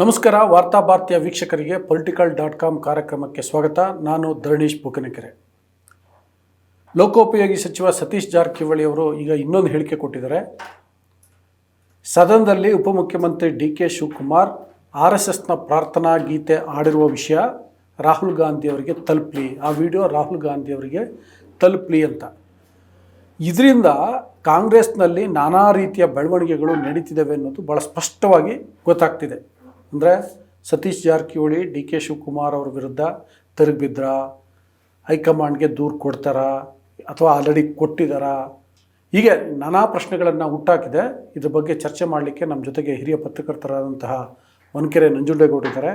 ನಮಸ್ಕಾರ, ವಾರ್ತಾ ಭಾರತೀಯ ವೀಕ್ಷಕರಿಗೆ ಪೊಲಿಟಿಕಲ್ ಡಾಟ್ ಕಾಮ್ ಕಾರ್ಯಕ್ರಮಕ್ಕೆ ಸ್ವಾಗತ. ನಾನು ಧರಣೀಶ್ ಬುಕನಕೆರೆ ಲೋಕೋಪಯೋಗಿ ಸಚಿವ ಸತೀಶ್ ಜಾರಕಿಹೊಳಿ ಅವರು ಈಗ ಇನ್ನೊಂದು ಹೇಳಿಕೆ ಕೊಟ್ಟಿದ್ದಾರೆ. ಸದನದಲ್ಲಿ ಉಪಮುಖ್ಯಮಂತ್ರಿ D K Shivakumar, R S ಎಸ್ನ ಪ್ರಾರ್ಥನಾ ಗೀತೆ ಆಡಿರುವ ವಿಷಯ ರಾಹುಲ್ ಗಾಂಧಿ ಅವರಿಗೆ ತಲುಪಲಿ. ಆ ವಿಡಿಯೋ ರಾಹುಲ್ ಗಾಂಧಿ ಅವರಿಗೆ ತಲುಪಲಿ ಅಂತ. ಇದರಿಂದ ಕಾಂಗ್ರೆಸ್ನಲ್ಲಿ ನಾನಾ ರೀತಿಯ ಬೆಳವಣಿಗೆಗಳು ನಡೀತಿದ್ದಾವೆ ಅನ್ನೋದು ಭಾಳ ಸ್ಪಷ್ಟವಾಗಿ ಗೊತ್ತಾಗ್ತಿದೆ. ಅಂದರೆ ಸತೀಶ್ ಜಾರಕಿಹೊಳಿ ಡಿ ಕೆ ಶಿವಕುಮಾರ್ ಅವ್ರ ವಿರುದ್ಧ ತಿರುಗಿಬಿದ್ರ? ಹೈಕಮಾಂಡ್ಗೆ ದೂರು ಕೊಡ್ತಾರಾ? ಅಥವಾ ಆಲ್ರೆಡಿ ಕೊಟ್ಟಿದ್ದಾರಾ ಹೀಗೆ ನಾನಾ ಪ್ರಶ್ನೆಗಳನ್ನು ಹುಟ್ಟಾಕಿದೆ. ಇದ್ರ ಬಗ್ಗೆ ಚರ್ಚೆ ಮಾಡಲಿಕ್ಕೆ ನಮ್ಮ ಜೊತೆಗೆ ಹಿರಿಯ ಪತ್ರಕರ್ತರಾದಂತಹ ಒನಕೆರೆ ನಂಜುಂಡೇಗೌಡಿದ್ದಾರೆ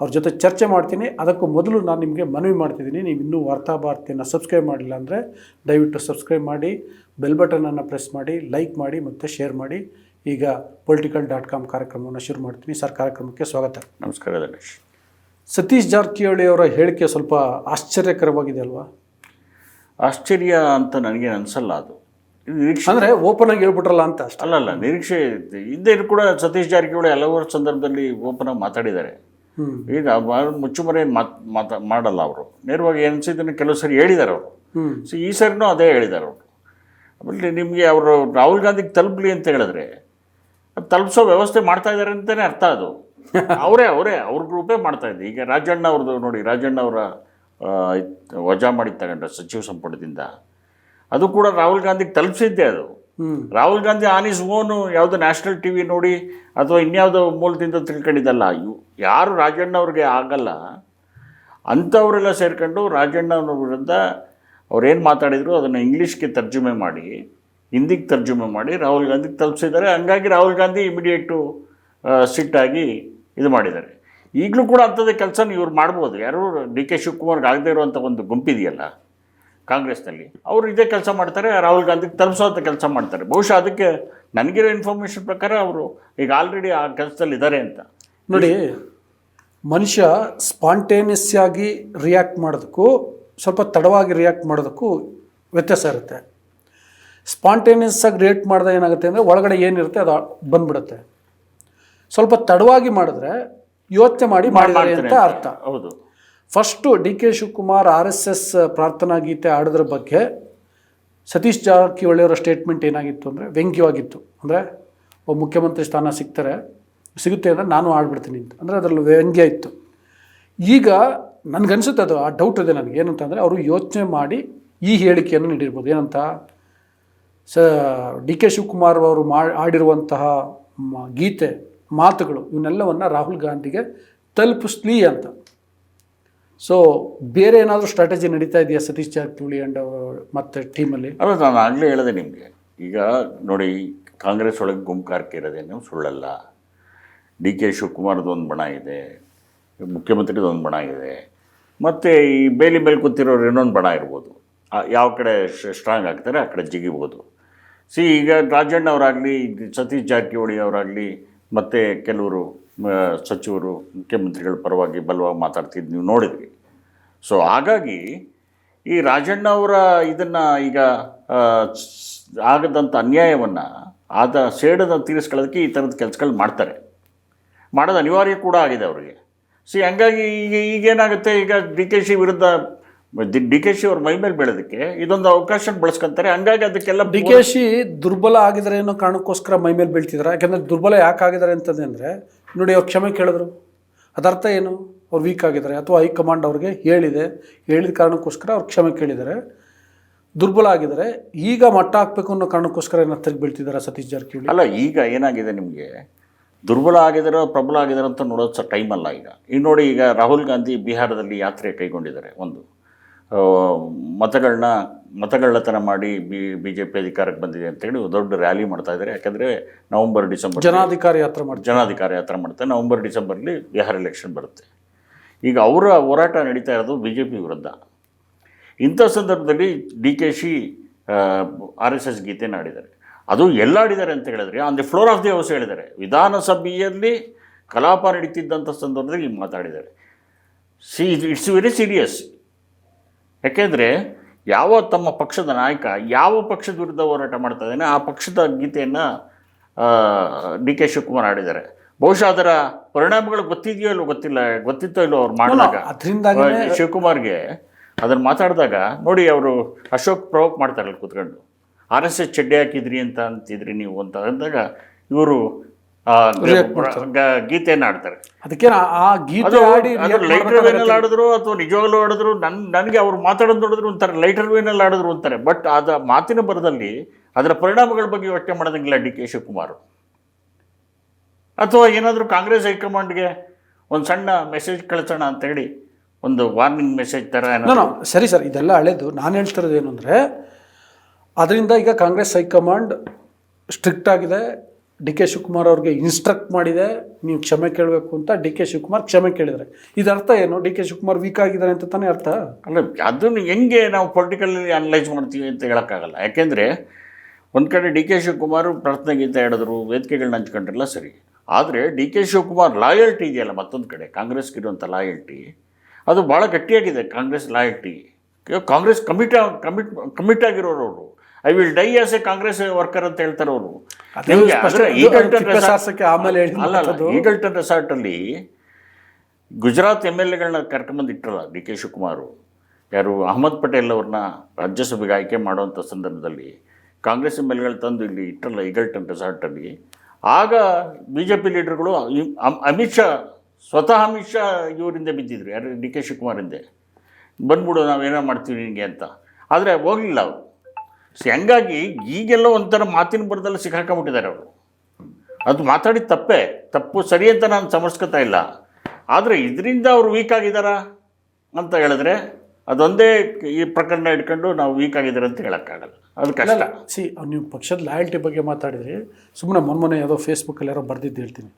ಅವ್ರ ಜೊತೆ ಚರ್ಚೆ ಮಾಡ್ತೀನಿ. ಅದಕ್ಕೂ ಮೊದಲು ನಾನು ನಿಮಗೆ ಮನವಿ ಮಾಡ್ತಿದ್ದೀನಿ. ನೀವು ಇನ್ನೂ ವಾರ್ತಾ ಸಬ್ಸ್ಕ್ರೈಬ್ ಮಾಡಿಲ್ಲ ಅಂದರೆ ದಯವಿಟ್ಟು ಸಬ್ಸ್ಕ್ರೈಬ್ ಮಾಡಿ, ಬೆಲ್ ಬಟನನ್ನು ಪ್ರೆಸ್ ಮಾಡಿ, ಲೈಕ್ ಮಾಡಿ ಮತ್ತು ಶೇರ್ ಮಾಡಿ. ಈಗ ಪೊಲಿಟಿಕಲ್ ಡಾಟ್ ಕಾಮ್ ಕಾರ್ಯಕ್ರಮವನ್ನು ಶುರು ಮಾಡ್ತೀನಿ. ಸರ್ ಕಾರ್ಯಕ್ರಮಕ್ಕೆ ಸ್ವಾಗತ. ನಮಸ್ಕಾರ ಗಣೇಶ್ ಸತೀಶ್ ಜಾರಕಿಹೊಳಿ ಅವರ ಹೇಳಿಕೆ ಸ್ವಲ್ಪ ಆಶ್ಚರ್ಯಕರವಾಗಿದೆ ಅಲ್ವಾ? ಆಶ್ಚರ್ಯ ಅಂತ ನನಗೆ ಅನಿಸಲ್ಲ ಅದು. ನಿರೀಕ್ಷೆ ಅಂದರೆ ಓಪನ್ ಆಗಿ ಹೇಳ್ಬಿಟ್ರಲ್ಲ ಅಂತ ಅಷ್ಟೇ. ಅಲ್ಲ ನಿರೀಕ್ಷೆ. ಇದ್ದೇ ಕೂಡ ಸತೀಶ್ ಜಾರಕಿಹೊಳಿ ಹಲವಾರು ಸಂದರ್ಭದಲ್ಲಿ ಓಪನ್ ಆಗಿ ಮಾತಾಡಿದ್ದಾರೆ. ಈಗ ಮುಚ್ಚುಮರೆ ಮಾತ್ ಮಾತಾ ಮಾಡಲ್ಲ ಅವರು. ನೇರವಾಗಿ ಅನಿಸಿದ್ದನ್ನು ಕೆಲವು ಸರಿ ಹೇಳಿದ್ದಾರೆ ಅವರು. ಸೊ ಈ ಸರಿನೂ ಅದೇ ಹೇಳಿದ್ದಾರೆ ಅವರು. ಆಮೇಲೆ ನಿಮಗೆ ಅವರು ರಾಹುಲ್ ಗಾಂಧಿಗೆ ತಲುಪಲಿ ಅಂತ ಹೇಳಿದ್ರೆ ತಲುಪಿಸೋ ವ್ಯವಸ್ಥೆ ಮಾಡ್ತಾ ಇದ್ದಾರೆ ಅಂತಲೇ ಅರ್ಥ ಅದು. ಅವರೇ ಅವರೇ ಅವ್ರ ಗ್ರೂಪೇ ಮಾಡ್ತಾ ಇದ್ದೆ ಈಗ ರಾಜಣ್ಣ ಅವ್ರದ್ದು ನೋಡಿ ರಾಜಣ್ಣ ಅವರ ವಜಾ ಮಾಡಿ ತಗೊಂಡ್ರೆ ಸಚಿವ ಸಂಪುಟದಿಂದ. ಅದು ಕೂಡ ರಾಹುಲ್ ಗಾಂಧಿಗೆ ತಲುಪಿಸಿದ್ದೆ ಅದು. ರಾಹುಲ್ ಗಾಂಧಿ ಆನ್ ಇಸ್ ಓನು ಯಾವುದೋ ನ್ಯಾಷನಲ್ ಟಿ ವಿ ನೋಡಿ ಅಥವಾ ಇನ್ಯಾವುದೋ ಮೂಲದಿಂದ ತಿಳ್ಕೊಂಡಿದ್ದಲ್ಲ. ಇವು ಯಾರು ರಾಜಣ್ಣ ಅವ್ರಿಗೆ ಆಗಲ್ಲ. ಅಂಥವರೆಲ್ಲ ಸೇರ್ಕೊಂಡು ರಾಜಣ್ಣವ್ರ ವಿರುದ್ಧ ಅವ್ರೇನು ಮಾತಾಡಿದ್ರು ಅದನ್ನು ಇಂಗ್ಲೀಷ್ಗೆ ತರ್ಜುಮೆ ಮಾಡಿ. ಹಿಂದಿಗೆ ತರ್ಜುಮೆ ಮಾಡಿ ರಾಹುಲ್ ಗಾಂಧಿಗೆ ತಲುಪಿಸಿದ್ದಾರೆ. ಹಂಗಾಗಿ ರಾಹುಲ್ ಗಾಂಧಿ ಇಮಿಡಿಯೇಟು ಸಿಟ್ಟಾಗಿ ಇದು ಮಾಡಿದ್ದಾರೆ. ಈಗಲೂ ಕೂಡ ಅಂಥದ್ದೇ ಕೆಲಸನ ಇವ್ರು ಮಾಡ್ಬೋದು. ಯಾರು ಡಿ ಕೆ ಶಿವಕುಮಾರ್ಗೆ ಆಗದೇ ಇರುವಂಥ ಒಂದು ಗುಂಪಿದೆಯಲ್ಲ ಕಾಂಗ್ರೆಸ್ನಲ್ಲಿ, ಅವರು ಇದೇ ಕೆಲಸ ಮಾಡ್ತಾರೆ, ರಾಹುಲ್ ಗಾಂಧಿಗೆ ತಲುಪಿಸೋಂಥ ಕೆಲಸ ಮಾಡ್ತಾರೆ. ಬಹುಶಃ ಅದಕ್ಕೆ ನನಗಿರೋ ಇನ್ಫಾರ್ಮೇಷನ್ ಪ್ರಕಾರ ಅವರು ಈಗ ಆಲ್ರೆಡಿ ಆ ಕೆಲಸದಲ್ಲಿ ಇದ್ದಾರೆ ಅಂತ. ನೋಡಿ, ಮನುಷ್ಯ ಸ್ಪಾಂಟೇನಿಯಸ್ ಆಗಿ ರಿಯಾಕ್ಟ್ ಮಾಡೋದಕ್ಕೂ, ಸ್ವಲ್ಪ ತಡವಾಗಿ ರಿಯಾಕ್ಟ್ ಮಾಡೋದಕ್ಕೂ ವ್ಯತ್ಯಾಸ ಇರುತ್ತೆ. ಸ್ಪಾಂಟೇನಿಯಸ್ ಆಗಿ ರಿಯಾಕ್ಟ್ ಮಾಡಿದಾಗ ಏನಾಗುತ್ತೆ ಅಂದರೆ ಒಳಗಡೆ ಏನಿರುತ್ತೆ ಅದು ಬಂದ್ಬಿಡುತ್ತೆ. ಸ್ವಲ್ಪ ತಡವಾಗಿ ಮಾಡಿದ್ರೆ ಯೋಚನೆ ಮಾಡಿ ಮಾಡಿದ್ದಾರೆ ಅಂತ ಅರ್ಥ. ಹೌದು. First D K Shivakumar R S S ಪ್ರಾರ್ಥನಾ ಗೀತೆ ಆಡೋದ್ರ ಬಗ್ಗೆ ಸತೀಶ್ ಜಾರಕಿಹೊಳಿಯವರ ಸ್ಟೇಟ್ಮೆಂಟ್ ಏನಾಗಿತ್ತು ಅಂದರೆ ವ್ಯಂಗ್ಯವಾಗಿತ್ತು. ಅಂದರೆ ಒಬ್ಬ ಮುಖ್ಯಮಂತ್ರಿ ಸ್ಥಾನ ಸಿಗ್ತಾರೆ. ಸಿಗುತ್ತೆ ಅಂದರೆ ನಾನು ಆಡ್ಬಿಡ್ತೀನಿ ಅಂತ. ಅಂದರೆ ಅದರಲ್ಲಿ ವ್ಯಂಗ್ಯ ಇತ್ತು. ಈಗ ನನಗನ್ಸುತ್ತೆ ಅದು ಆ ಡೌಟ್ ಇದೆ ನನಗೆ. ಏನಂತಂದರೆ ಅವರು ಯೋಚನೆ ಮಾಡಿ ಈ ಹೇಳಿಕೆಯನ್ನು ನೀಡಿರ್ಬೋದು. ಏನಂತ? ಸ, ಡಿ ಕೆ ಶಿವಕುಮಾರ್ ಅವರು ಆಡಿರುವಂತಹ ಗೀತೆ, ಮಾತುಗಳು, ಇವನ್ನೆಲ್ಲವನ್ನು ರಾಹುಲ್ ಗಾಂಧಿಗೆ ತಲುಪಿಸ್ಲಿ ಅಂತ. ಸೊ ಬೇರೆ ಏನಾದರೂ ಸ್ಟ್ರಾಟಜಿ ನಡೀತಾ ಇದೆಯಾ ಸತೀಶ್ ಜಾರಕಿಹೊಳಿ ಅಂಡ್ ಮತ್ತೆ ಟೀಮಲ್ಲಿ ಅಲ್ಲ? ನಾನು ಆಗಲೇ ಹೇಳಿದೆ ನಿಮಗೆ. ಈಗ ನೋಡಿ, ಕಾಂಗ್ರೆಸ್ ಒಳಗೆ ಗುಂಪುಗಾರಿಕೆ ಇರೋದೇನು ಸುಳ್ಳಲ್ಲ. ಡಿ ಕೆ ಶಿವಕುಮಾರ್ದು ಒಂದು ಬಣ ಇದೆ, ಮುಖ್ಯಮಂತ್ರಿದು ಒಂದು ಬಣ ಇದೆ, ಮತ್ತು ಈ ಬೇಲಿ ಮೇಲೆ ಕೂತಿರೋರು ಇನ್ನೊಂದು ಬಣ ಇರ್ಬೋದು. ಯಾವ ಕಡೆ ಸ್ಟ್ರಾಂಗ್ ಆಗ್ತಾರೆ, ಆ ಕಡೆ ಜಿಗಿಬೋದು. ಸಿ, ಈಗ ರಾಜಣ್ಣ ಅವರಾಗಲಿ ಸತೀಶ್ ಜಾರಕಿಹೊಳಿ ಅವರಾಗಲಿ, ಮತ್ತು ಕೆಲವರು ಸಚಿವರು, ಮುಖ್ಯಮಂತ್ರಿಗಳ ಪರವಾಗಿ ಬಲವಾಗಿ ಮಾತಾಡ್ತಿದ್ದು ನೀವು ನೋಡಿದ್ರಿ. ಸೊ, ಹಾಗಾಗಿ ಈ ರಾಜಣ್ಣ ಅವರ ಇದನ್ನು ಈಗ ಆಗದಂಥ ಅನ್ಯಾಯವನ್ನು ಆದ ಸೇಡದ ತೀರಿಸ್ಕೊಳ್ಳೋದಕ್ಕೆ ಈ ಥರದ ಕೆಲಸಗಳು ಮಾಡ್ತಾರೆ. ಮಾಡೋದು ಅನಿವಾರ್ಯ ಕೂಡ ಆಗಿದೆ ಅವರಿಗೆ. ಸಿ, ಹಂಗಾಗಿ ಈಗ ಈಗೇನಾಗುತ್ತೆ? ಈಗ ಡಿ ಕೆ ಶಿ ವಿರುದ್ಧ ಡಿ ಕೆ ಶಿ ಅವ್ರ ಮೈ ಮೇಲೆ ಬೆಳೆದಕ್ಕೆ ಇದೊಂದು ಅವಕಾಶ ಬಳಸ್ಕೊಂತಾರೆ. ಹಂಗಾಗಿ ಅದಕ್ಕೆಲ್ಲ ಡಿ ಕೆ ಶಿ ದುರ್ಬಲ ಆಗಿದ್ದಾರೆ ಏನೋ ಕಾರಣಕ್ಕೋಸ್ಕರ ಮೈ ಮೇಲೆ ಬೀಳ್ತಿದ್ದಾರೆ. ಯಾಕೆಂದರೆ ದುರ್ಬಲ ಯಾಕೆ ಆಗಿದ್ದಾರೆ ಅಂತಂದ್ರೆ ನೋಡಿ ಅವ್ರು ಕ್ಷಮೆ ಕೇಳಿದ್ರು. ಅದರ್ಥ ಏನು? ಅವ್ರು ವೀಕ್ ಆಗಿದ್ದಾರೆ. ಅಥವಾ ಹೈಕಮಾಂಡ್ ಅವ್ರಿಗೆ ಹೇಳಿದೆ. ಹೇಳಿದ ಕಾರಣಕ್ಕೋಸ್ಕರ ಅವ್ರು ಕ್ಷಮೆ ಕೇಳಿದ್ದಾರೆ. ದುರ್ಬಲ ಆಗಿದ್ದಾರೆ. ಈಗ ಮಟ್ಟ ಹಾಕಬೇಕು ಅನ್ನೋ ಕಾರಣಕ್ಕೋಸ್ಕರ ಏನೋ ತೆಗೆ ಬೀಳ್ತಿದ್ದಾರೆ ಸತೀಶ್ ಜಾರಕಿಹೊಳಿ? ಅಲ್ಲ ಈಗ ಏನಾಗಿದೆ ನಿಮಗೆ? ದುರ್ಬಲ ಆಗಿದಾರೋ ಪ್ರಬಲ ಆಗಿದಾರೋ ಅಂತ ನೋಡೋದು ಸಹ ಟೈಮಲ್ಲ ಅಲ್ಲ ಈಗ. ಈಗ ನೋಡಿ ಈಗ ರಾಹುಲ್ ಗಾಂಧಿ ಬಿಹಾರದಲ್ಲಿ ಯಾತ್ರೆ ಕೈಗೊಂಡಿದ್ದಾರೆ ಒಂದು. ಮತಗಳನ್ನ ಮತಗಳ್ಳತನ ಮಾಡಿ ಬಿ ಬಿ ಜೆ ಪಿ ಅಧಿಕಾರಕ್ಕೆ ಬಂದಿದೆ ಅಂತೇಳಿ ದೊಡ್ಡ ರ್ಯಾಲಿ ಮಾಡ್ತಾ ಇದ್ದಾರೆ. ಯಾಕಂದರೆ ನವಂಬರ್ ಡಿಸೆಂಬರ್ ಜನಾಧಿಕಾರಿ ಯಾತ್ರೆ ಮಾಡಿ ಜನಾಧಿಕಾರಿ ಯಾತ್ರೆ ಮಾಡ್ತಾರೆ. ನವಂಬರ್ ಡಿಸೆಂಬರ್ಲಿ ಬಿಹಾರ್ ಎಲೆಕ್ಷನ್ ಬರುತ್ತೆ. ಈಗ ಅವರ ಹೋರಾಟ ನಡೀತಾ ಇರೋದು ಬಿ ಜೆ ಪಿ ವಿರುದ್ಧ. ಇಂಥ ಸಂದರ್ಭದಲ್ಲಿ D K Shi R S S ಗೀತೆನ ಆಡಿದ್ದಾರೆ ಅದು ಎಲ್ಲಾಡಿದ್ದಾರೆ ಅಂತ ಹೇಳಿದ್ರೆ on the floor of the house ಹೇಳಿದ್ದಾರೆ. ವಿಧಾನಸಭೆಯಲ್ಲಿ ಕಲಾಪ ನಡೀತಿದ್ದಂಥ ಸಂದರ್ಭದಲ್ಲಿ ಮಾತಾಡಿದ್ದಾರೆ. ಸಿ ಇಟ್ಸ್ ವೆರಿ ಸೀರಿಯಸ್ ಯಾಕೆಂದರೆ ಯಾವ ತಮ್ಮ ಪಕ್ಷದ ನಾಯಕ ಯಾವ ಪಕ್ಷದ ವಿರುದ್ಧ ಹೋರಾಟ ಮಾಡ್ತಾ ಇದ್ದಾನೆ ಆ ಪಕ್ಷದ ಗೀತೆಯನ್ನು ಡಿ ಕೆ ಶಿವಕುಮಾರ್ ಆಡಿದ್ದಾರೆ ಬಹುಶಃ ಅದರ ಪರಿಣಾಮಗಳು ಗೊತ್ತಿದೆಯೋ ಇಲ್ಲೋ ಗೊತ್ತಿಲ್ಲ ಗೊತ್ತಿತ್ತೋ ಇಲ್ಲೋ ಅವ್ರು ಮಾಡಿದಾಗ. ಅದರಿಂದ ಶಿವಕುಮಾರ್ಗೆ ಅದನ್ನು ಮಾತಾಡಿದಾಗ ನೋಡಿ ಅವರು ಅಶೋಕ್ ಪ್ರವೋಕ್ ಮಾಡ್ತಾರಲ್ಲ ಕೂತ್ಕೊಂಡು ಆರ್ ಎಸ್ ಎಸ್ ಚಡ್ಡಿ ಹಾಕಿದ್ರಿ ಅಂತ ಅಂತಿದ್ರಿ ನೀವು ಅಂತ ಅಂದಾಗ ಇವರು ಗೀತೆಯನ್ನು ಆಡ್ತಾರೆ ಅದಕ್ಕೆ ಆ ಗೀತೆ ಆಡಿ ಲೈಟರ್ ವೇನಲ್ಲಿ ಆಡಿದ್ರು ಅಥವಾ ನಿಜವಾಗ್ಲೂ ಆಡಿದ್ರು ನನ್ ನನಗೆ ಅವ್ರು ಮಾತಾಡೋದು ನೋಡಿದ್ರು ಅಂತಾರೆ ಲೈಟರ್ ವೇನಲ್ಲಿ ಆಡಿದ್ರು ಅಂತಾರೆ. ಬಟ್ ಅದ ಮಾತಿನ ಬರದಲ್ಲಿ ಅದರ ಪರಿಣಾಮಗಳ ಬಗ್ಗೆ ಯೋಚನೆ ಮಾಡೋದಂಗಿಲ್ಲ ಡಿ ಕೆ ಶಿವಕುಮಾರ್. ಅಥವಾ ಏನಾದರೂ ಕಾಂಗ್ರೆಸ್ ಹೈಕಮಾಂಡ್ಗೆ ಒಂದು ಸಣ್ಣ ಮೆಸೇಜ್ ಕಳಿಸೋಣ ಅಂತ ಹೇಳಿ ಒಂದು ವಾರ್ನಿಂಗ್ ಮೆಸೇಜ್ ಥರ ಸರಿ ಸರ್ ಇದೆಲ್ಲ ಹಳೇದು. ನಾನು ಹೇಳ್ತಿರೋದು ಏನು ಅಂದರೆ ಅದರಿಂದ ಈಗ ಕಾಂಗ್ರೆಸ್ ಹೈಕಮಾಂಡ್ ಸ್ಟ್ರಿಕ್ಟ್ ಆಗಿದೆ. ಡಿ ಕೆ ಶಿವಕುಮಾರ್ ಅವ್ರಿಗೆ ಇನ್ಸ್ಟ್ರಕ್ಟ್ ಮಾಡಿದೆ, ನೀವು ಕ್ಷಮೆ ಕೇಳಬೇಕು ಅಂತ ಡಿ ಕೆ ಶಿವಕುಮಾರ್ ಕ್ಷಮೆ ಕೇಳಿದರೆ ಅರ್ಥ ಏನು? ಡಿ ಕೆ ಶಿವಕುಮಾರ್ ವೀಕ್ ಆಗಿದ್ದಾರೆ ಅಂತ ತಾನೇ ಅರ್ಥ? ಅಲ್ಲ, ಅದನ್ನು ಹೆಂಗೆ ನಾವು ಪೊಲಿಟಿಕಲಿ ಅನಲೈಸ್ ಮಾಡ್ತೀವಿ ಅಂತ ಹೇಳೋಕ್ಕಾಗಲ್ಲ. ಯಾಕೆಂದರೆ, ಒಂದು ಕಡೆ ಡಿ ಕೆ ಶಿವಕುಮಾರ್ ಪ್ರಾರ್ಥನೆ ಗೀತೆ ಹೇಳಿದ್ರು ವೇದಿಕೆಗಳನ್ನ ಹಂಚ್ಕೊಂಡ್ರಲ್ಲ ಸರಿ. ಆದರೆ ಡಿ ಕೆ ಶಿವಕುಮಾರ್ ಲಾಯಲ್ಟಿ ಇದೆಯಲ್ಲ ಮತ್ತೊಂದು ಕಡೆ ಕಾಂಗ್ರೆಸ್ಗೆ ಇರುವಂಥ ಲಾಯಲ್ಟಿ ಅದು ಭಾಳ ಗಟ್ಟಿಯಾಗಿದೆ Congress loyalty Congress commit commit commit ಆಗಿರೋರು ಅವರು. I will die as a Congress worker ಅಂತ ಹೇಳ್ತಾರೆ ಅವರು. ಈಗಲ್ಟನ್ ಸ್ಪಷ್ಟ- ಅಲ್ಲಿ ಅಲ್ಲ ಗುಜರಾತ್ ಎಂ ಎಲ್ ಎಗಳನ್ನ ಕರ್ಕೊಂಬಂದು ಇಟ್ಟರಲ್ಲ ಡಿ ಕೆ ಶಿವಕುಮಾರ್ ಯಾರು ಅಹಮದ್ ಪಟೇಲ್ ಅವ್ರನ್ನ ರಾಜ್ಯಸಭೆಗೆ ಆಯ್ಕೆ ಮಾಡುವಂಥ ಸಂದರ್ಭದಲ್ಲಿ ಕಾಂಗ್ರೆಸ್ ಎಂ ಎಲ್ ಎಗಳು ತಂದು ಇಲ್ಲಿ ಇಟ್ಟರಲ್ಲ ಈಗಲ್ಟನ್ ರೆಸಾರ್ಟಲ್ಲಿ ಆಗ ಬಿ ಜೆ ಪಿ ಲೀಡರ್ಗಳು ಅಮಿತ್ ಶಾ ಸ್ವತಃ ಅಮಿತ್ ಶಾ ಇವರಿಂದ ಬಿದ್ದಿದ್ರು ಯಾರು ಡಿ ಕೆ ಶಿವಕುಮಾರ್ ಹಿಂದೆ. ಬಂದ್ಬಿಡು ನಾವೇನೋ ಮಾಡ್ತೀವಿ ನಿನಗೆ ಅಂತ. ಆದರೆ ಹೋಗಲಿಲ್ಲ ಅವರು. ಸೊ ಹಂಗಾಗಿ ಈಗೆಲ್ಲ ಒಂಥರ ಮಾತಿನ ಬರದಲ್ಲಿ ಸಿಕ್ಕಾಕೊಂಬಿಟ್ಟಿದ್ದಾರೆ ಅವರು. ಅದು ಮಾತಾಡಿದ ತಪ್ಪೇ ತಪ್ಪು ಸರಿ ಅಂತ ನಾನು ಸಮರ್ಸ್ಕೊತಾ ಇಲ್ಲ. ಆದರೆ ಇದರಿಂದ ಅವರು ವೀಕ್ ಆಗಿದ್ದಾರಾ ಅಂತ ಹೇಳಿದ್ರೆ ಅದೊಂದೇ ಈ ಪ್ರಕರಣ ಇಟ್ಕೊಂಡು ನಾವು ವೀಕ್ ಆಗಿದ್ದಾರೆ ಅಂತ ಹೇಳೋಕ್ಕಾಗಲ್ಲ. ಅದಕ್ಕೆಲ್ಲ ಸಿ ನೀವು ಪಕ್ಷದ ಲಾಯಲ್ಟಿ ಬಗ್ಗೆ ಮಾತಾಡಿದ್ರಿ ಸುಮ್ಮನೆ ಮೊನ್ನೆ ಯಾವುದೋ ಫೇಸ್ಬುಕ್ಕಲ್ಲಿ ಯಾರೋ ಬರೆದಿದ್ದು ಹೇಳ್ತೀನಿ.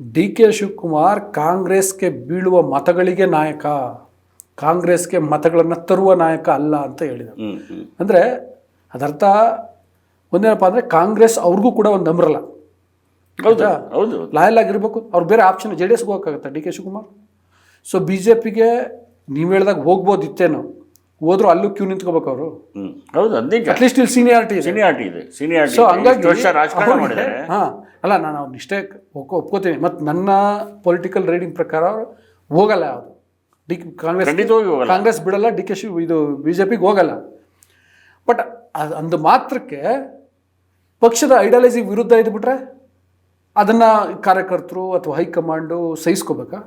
ಡಿ ಕೆ ಶಿವಕುಮಾರ್ ಕಾಂಗ್ರೆಸ್ಗೆ ಬೀಳುವ ಮತಗಳಿಗೆ ನಾಯಕ ಕಾಂಗ್ರೆಸ್ಗೆ ಮತಗಳನ್ನು ತರುವ ನಾಯಕ ಅಲ್ಲ ಅಂತ ಹೇಳಿದರು. ಅಂದರೆ ಅದರ್ಥ ಒಂದೇನಪ್ಪ ಅಂದರೆ ಕಾಂಗ್ರೆಸ್ ಅವ್ರಿಗೂ ಕೂಡ ಒಂದು ನಂಬರಲ್ಲ ಹೌದಾ ಹೌದು ಲಾಯಲ್ ಆಗಿರ್ಬೇಕು ಅವ್ರು ಬೇರೆ ಆಪ್ಷನ್ ಜೆ ಡಿ ಎಸ್ಗೆ ಹೋಗೋಕ್ಕಾಗತ್ತೆ? D K Shivakumar? So B J ಪಿಗೆ ನೀವು ಹೇಳ್ದಾಗ ಹೋಗ್ಬೋದಿತ್ತೇನೋ. ಹೋದ್ರು ಅಲ್ಲೂ ಕ್ಯೂ ನಿಂತ್ಕೋಬೇಕು ಅವರು. ಹೌದು ಅಟ್ಲೀಸ್ಟ್ ಇಲ್ಲಿ ಸೀನಿಯಾರಿಟಿ ಸೀನಿಯಾರಿಟಿ ಇದೆ. ಸೀನಿಯಾರಿಟಿ ಸೊ ಹಂಗಾಗಿ ಹಾಂ. ಅಲ್ಲ ನಾನು ಅವ್ರನ್ನ ಇಷ್ಟೇ ಒಪ್ಕೊ ಒಪ್ಕೋತೀನಿ. ಮತ್ತು ನನ್ನ ಪೊಲಿಟಿಕಲ್ ರೈಡಿಂಗ್ ಪ್ರಕಾರ ಅವರು ಹೋಗಲ್ಲ ಅವರು ಡಿ ಕಾಂಗ್ರೆಸ್ ಕಾಂಗ್ರೆಸ್ ಬಿಡಲ್ಲ ಡಿ ಕೆ ಶಿವ್ ಇದು ಬಿ ಜೆ ಪಿಗೆ ಹೋಗಲ್ಲ. ಬಟ್ ಅದು ಅಂದು ಮಾತ್ರಕ್ಕೆ ಪಕ್ಷದ ಐಡಿಯಾಲಜಿ ವಿರುದ್ಧ ಇದ್ಬಿಟ್ರೆ ಅದನ್ನು ಕಾರ್ಯಕರ್ತರು ಅಥವಾ ಹೈಕಮಾಂಡು ಸಹಿಸ್ಕೋಬೇಕಾ?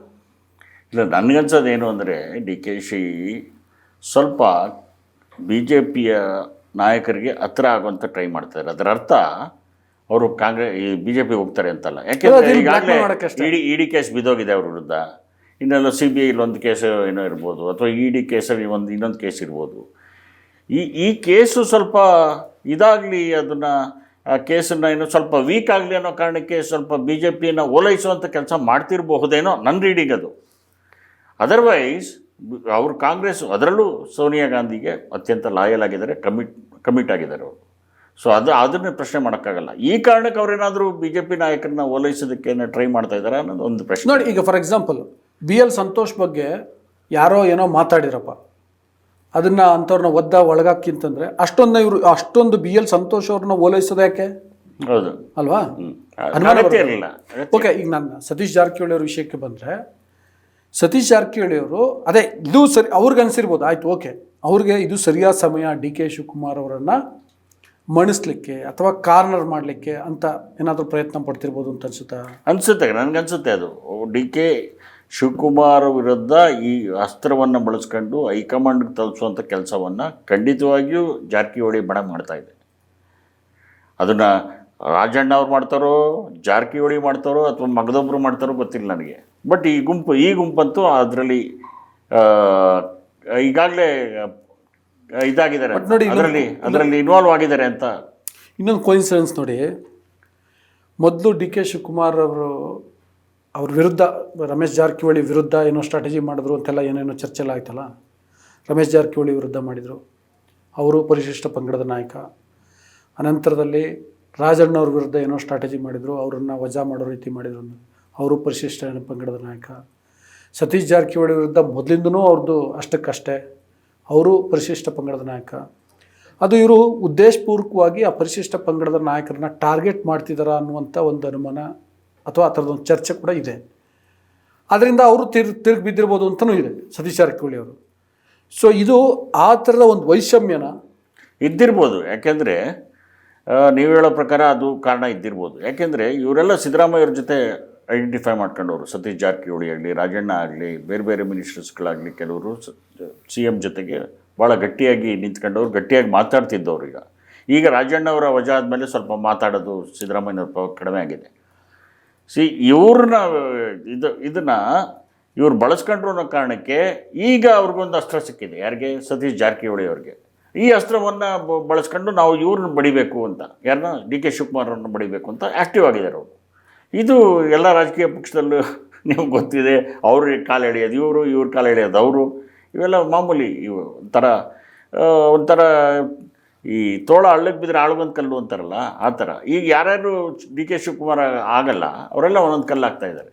ಇಲ್ಲ ನನ್ಗನ್ಸೋದೇನು ಅಂದರೆ ಡಿ ಕೆ ಶಿ ಸ್ವಲ್ಪ ಬಿ ಜೆ ಪಿಯ ನಾಯಕರಿಗೆ ಹತ್ರ ಆಗುವಂಥ ಟ್ರೈ ಮಾಡ್ತಾರೆ ಅದರ ಅರ್ಥ ಅವರು ಕಾಂಗ್ರೆಸ್ ಈ ಬಿ ಜೆ ಪಿ ಹೋಗ್ತಾರೆ ಅಂತಲ್ಲ. ಯಾಕೆಂದರೆ ಈಗಾಗಲೇ. ಇಡಿ ಇಡಿ ಕೇಸ್ ಬಿದ್ದೋಗಿದೆ ಅವ್ರ ವಿರುದ್ಧ. ಇನ್ನೆಲ್ಲ ಸಿ ಬಿ ಐಲಿ ಒಂದು ಕೇಸ್ ಏನೋ ಇರ್ಬೋದು ಅಥವಾ ಇ ಡಿ ಕೇಸಲ್ಲಿ ಒಂದು ಇನ್ನೊಂದು ಕೇಸ್ ಇರ್ಬೋದು. ಈ ಈ ಕೇಸು ಸ್ವಲ್ಪ ಇದಾಗಲಿ, ಅದನ್ನು, ಆ ಕೇಸನ್ನು ಇನ್ನು ಸ್ವಲ್ಪ ವೀಕ್ ಆಗಲಿ ಅನ್ನೋ ಕಾರಣಕ್ಕೆ ಸ್ವಲ್ಪ ಬಿ ಜೆ ಪಿಯನ್ನು ಓಲೈಸುವಂಥ ಕೆಲಸ ಮಾಡ್ತಿರಬಹುದೇನೋ ನನ್ನ ರೀಡಿಂಗ್ ಅದು. ಅದರ್ವೈಸ್ ಅವರು ಕಾಂಗ್ರೆಸ್, ಅದರಲ್ಲೂ ಸೋನಿಯಾ ಗಾಂಧಿಗೆ ಅತ್ಯಂತ ಲಾಯಲ್ ಆಗಿದ್ದಾರೆ ಕಮಿಟ್ ಕಮಿಟ್ ಆಗಿದ್ದಾರೆ ಅವರು. ಸೊ ಅದು, ಅದನ್ನೇ ಪ್ರಶ್ನೆ ಮಾಡೋಕ್ಕಾಗಲ್ಲ. ಈ ಕಾರಣಕ್ಕೆ ಅವರೇನಾದರೂ ಬಿ ಜೆ ಪಿ ನಾಯಕರನ್ನ ಓಲೈಸೋದಕ್ಕೆ ಟ್ರೈ ಮಾಡ್ತಾ ಇದ್ದಾರೆ ಅನ್ನೋದು ಒಂದು ಪ್ರಶ್ನೆ. ನೋಡಿ, ಈಗ for example B L Santosh ಬಗ್ಗೆ ಯಾರೋ ಏನೋ ಮಾತಾಡಿರಪ್ಪ ಅದನ್ನ ಅಂಥವ್ರನ್ನ ಒದ್ದ ಒಳಗಾಕಿಂತಂದ್ರೆ ಅಷ್ಟೊಂದು ಇವರು ಅಷ್ಟೊಂದು ಬಿ ಎಲ್ ಸಂತೋಷ್ ಅವ್ರನ್ನ ಓಲೈಸೋದು ಯಾಕೆ? ಹೌದು. ಅಲ್ವಾ? ಓಕೆ ಈಗ ನಾನು ಸತೀಶ್ ಜಾರಕಿಹೊಳಿ ಅವ್ರ ವಿಷಯಕ್ಕೆ ಬಂದರೆ ಸತೀಶ್ ಜಾರಕಿಹೊಳಿ ಅವರು ಅದೇ ಇದು ಸರಿ ಅವ್ರಿಗೆ ಅನಿಸಿರ್ಬೋದು ಆಯ್ತು ಓಕೆ. ಅವ್ರಿಗೆ ಇದು ಸರಿಯಾದ ಸಮಯ ಡಿ ಕೆ ಶಿವಕುಮಾರ್ ಅವರನ್ನು ಮಣಿಸ್ಲಿಕ್ಕೆ ಅಥವಾ ಕಾರ್ನರ್ ಮಾಡಲಿಕ್ಕೆ ಅಂತ ಏನಾದರೂ ಪ್ರಯತ್ನ ಪಡ್ತಿರ್ಬೋದು ಅಂತ ಅನ್ಸುತ್ತಾ? ಅನಿಸುತ್ತೆ ನನಗನ್ಸುತ್ತೆ ಅದು. ಡಿ ಕೆ ಶಿವಕುಮಾರ್ ವಿರುದ್ಧ ಈ ಅಸ್ತ್ರವನ್ನು ಬಳಸ್ಕೊಂಡು ಹೈಕಮಾಂಡ್ಗೆ ತಲುಪಿಸುವಂಥ ಕೆಲಸವನ್ನು ಖಂಡಿತವಾಗಿಯೂ ಜಾರಕಿಹೊಳಿ ಬಣ ಮಾಡ್ತಾ ಇದೆ. ಅದನ್ನು ರಾಜಣ್ಣ ಅವ್ರು ಮಾಡ್ತಾರೋ ಜಾರಕಿಹೊಳಿ ಮಾಡ್ತಾರೋ ಅಥವಾ ಮಗದೊಬ್ಬರು ಮಾಡ್ತಾರೋ ಗೊತ್ತಿಲ್ಲ ನನಗೆ. ಬಟ್ ಈ ಗುಂಪು ಈ ಗುಂಪಂತೂ ಅದರಲ್ಲಿ ಈಗಾಗಲೇ ಇದಾಗಿದ್ದಾರೆ. ನೋಡಿ, ಅದರಲ್ಲಿ ಅದರಲ್ಲಿ ಇನ್ವಾಲ್ವ್ ಆಗಿದ್ದಾರೆ ಅಂತ. ಇನ್ನೊಂದು ಕೋಇನ್ಸಿಡೆನ್ಸ್ ನೋಡಿ. ಮೊದಲು ಡಿ ಕೆ ಶಿವಕುಮಾರ್ ಅವರು ಅವ್ರ ವಿರುದ್ಧ, ರಮೇಶ್ ಜಾರಕಿಹೊಳಿ ವಿರುದ್ಧ ಏನೋ ಸ್ಟ್ರಾಟಜಿ ಮಾಡಿದ್ರು ಅಂತೆಲ್ಲ ಏನೇನೋ ಚರ್ಚೆ ಎಲ್ಲ ಆಯ್ತಲ್ಲ? ರಮೇಶ್ ಜಾರಕಿಹೊಳಿ ವಿರುದ್ಧ ಮಾಡಿದರು. ಅವರು ಪರಿಶಿಷ್ಟ ಪಂಗಡದ ನಾಯಕ. ಅನಂತರದಲ್ಲಿ ರಾಜಣ್ಣವ್ರ ವಿರುದ್ಧ ಏನೋ ಸ್ಟ್ರಾಟಜಿ ಮಾಡಿದರು. ಅವರನ್ನು ವಜಾ ಮಾಡೋ ರೀತಿ ಮಾಡಿದರು ಅವರು ಪರಿಶಿಷ್ಟ ಪಂಗಡದ ನಾಯಕ. ಸತೀಶ್ ಜಾರಕಿಹೊಳಿ ವಿರುದ್ಧ ಮೊದಲಿಂದನೂ ಅವ್ರದ್ದು ಅಷ್ಟಕ್ಕಷ್ಟೇ. ಅವರು ಪರಿಶಿಷ್ಟ ಪಂಗಡದ ನಾಯಕ. ಅದು ಇವರು ಉದ್ದೇಶಪೂರ್ವಕವಾಗಿ ಆ ಪರಿಶಿಷ್ಟ ಪಂಗಡದ ನಾಯಕರನ್ನ ಟಾರ್ಗೆಟ್ ಮಾಡ್ತಿದ್ದಾರಾ ಅನ್ನುವಂಥ ಒಂದು ಅನುಮಾನ ಅಥವಾ ಆ ಥರದೊಂದು ಚರ್ಚೆ ಕೂಡ ಇದೆ. ಅದರಿಂದ ಅವರು ತಿರ್, ತಿರುಗಿ ಬಿದ್ದಿರ್ಬೋದು ಅಂತಲೂ ಇದೆ, ಸತೀಶ್ ಜಾರಕಿಹೊಳಿ ಅವರು. ಸೊ ಇದು ಆ ಥರದ ಒಂದು ವೈಷಮ್ಯನ ಇದ್ದಿರ್ಬೋದು. ಯಾಕೆಂದರೆ ನೀವು ಹೇಳೋ ಪ್ರಕಾರ ಅದು ಕಾರಣ ಇದ್ದಿರ್ಬೋದು. ಯಾಕೆಂದರೆ, ಇವರೆಲ್ಲ ಸಿದ್ದರಾಮಯ್ಯವ್ರ ಜೊತೆ ಐಡೆಂಟಿಫೈ ಮಾಡ್ಕೊಂಡವರು. ಸತೀಶ್ ಜಾರಕಿಹೊಳಿ ಆಗಲಿ, ರಾಜಣ್ಣ ಆಗಲಿ, ಬೇರೆ ಬೇರೆ ಮಿನಿಸ್ಟರ್ಸ್ಗಳಾಗಲಿ ಕೆಲವರು ಸಿ ಎಂ ಜೊತೆಗೆ ಭಾಳ ಗಟ್ಟಿಯಾಗಿ ನಿಂತ್ಕೊಂಡವ್ರು, ಗಟ್ಟಿಯಾಗಿ ಮಾತಾಡ್ತಿದ್ದವ್ರು ಈಗ. ಈಗ ರಾಜಣ್ಣ ಅವರ ವಜಾ ಆದಮೇಲೆ ಸ್ವಲ್ಪ ಮಾತಾಡೋದು ಸಿದ್ದರಾಮಯ್ಯವ್ರ ಕಡಿಮೆ ಆಗಿದೆ. ಸಿ ಇವ್ರನ್ನ, ಇದು, ಇದನ್ನು ಇವ್ರು ಬಳಸ್ಕೊಂಡ್ರು ಅನ್ನೋ ಕಾರಣಕ್ಕೆ ಈಗ ಅವ್ರಿಗೊಂದು ಅಸ್ತ್ರ ಸಿಕ್ಕಿದೆ. ಯಾರಿಗೆ? ಸತೀಶ್ ಜಾರಕಿಹೊಳಿ ಅವ್ರಿಗೆ. ಈ ಅಸ್ತ್ರವನ್ನು ಬಳಸ್ಕೊಂಡು ನಾವು ಇವ್ರನ್ನ ಬಡಿಬೇಕು ಅಂತ. ಯಾರನ್ನ ಡಿ ಕೆ ಶಿವಕುಮಾರವ್ರನ್ನ ಬಡಿಬೇಕು ಅಂತ ಆ್ಯಕ್ಟಿವ್ ಆಗಿದ್ದಾರೆ ಅವರು. ಇದು ಎಲ್ಲ ರಾಜಕೀಯ ಪಕ್ಷದಲ್ಲೂ ನಿಮ್ಗೆ ಗೊತ್ತಿದೆ. ಅವ್ರ ಕಾಲು ಎಳೆಯೋದು ಇವರು, ಇವ್ರ ಕಾಲು ಎಳೆಯೋದು ಅವರು. ಇವೆಲ್ಲ ಮಾಮೂಲಿ ಇವು ಒಂಥರ ಒಂಥರ ಈ ತೋಳ ಹಳ್ಳಕ್ಕೆ ಬಿದ್ದರೆ ಆಳ್ಗೊಂದು ಕಲ್ಲು ಅಂತಾರಲ್ಲ ಆ ಥರ ಈಗ ಯಾರ್ಯಾರು ಡಿ ಕೆ ಶಿವಕುಮಾರ್ ಆಗಲ್ಲ ಅವರೆಲ್ಲ ಒಂದೊಂದು ಕಲ್ಲು ಆಗ್ತಾ ಇದ್ದಾರೆ.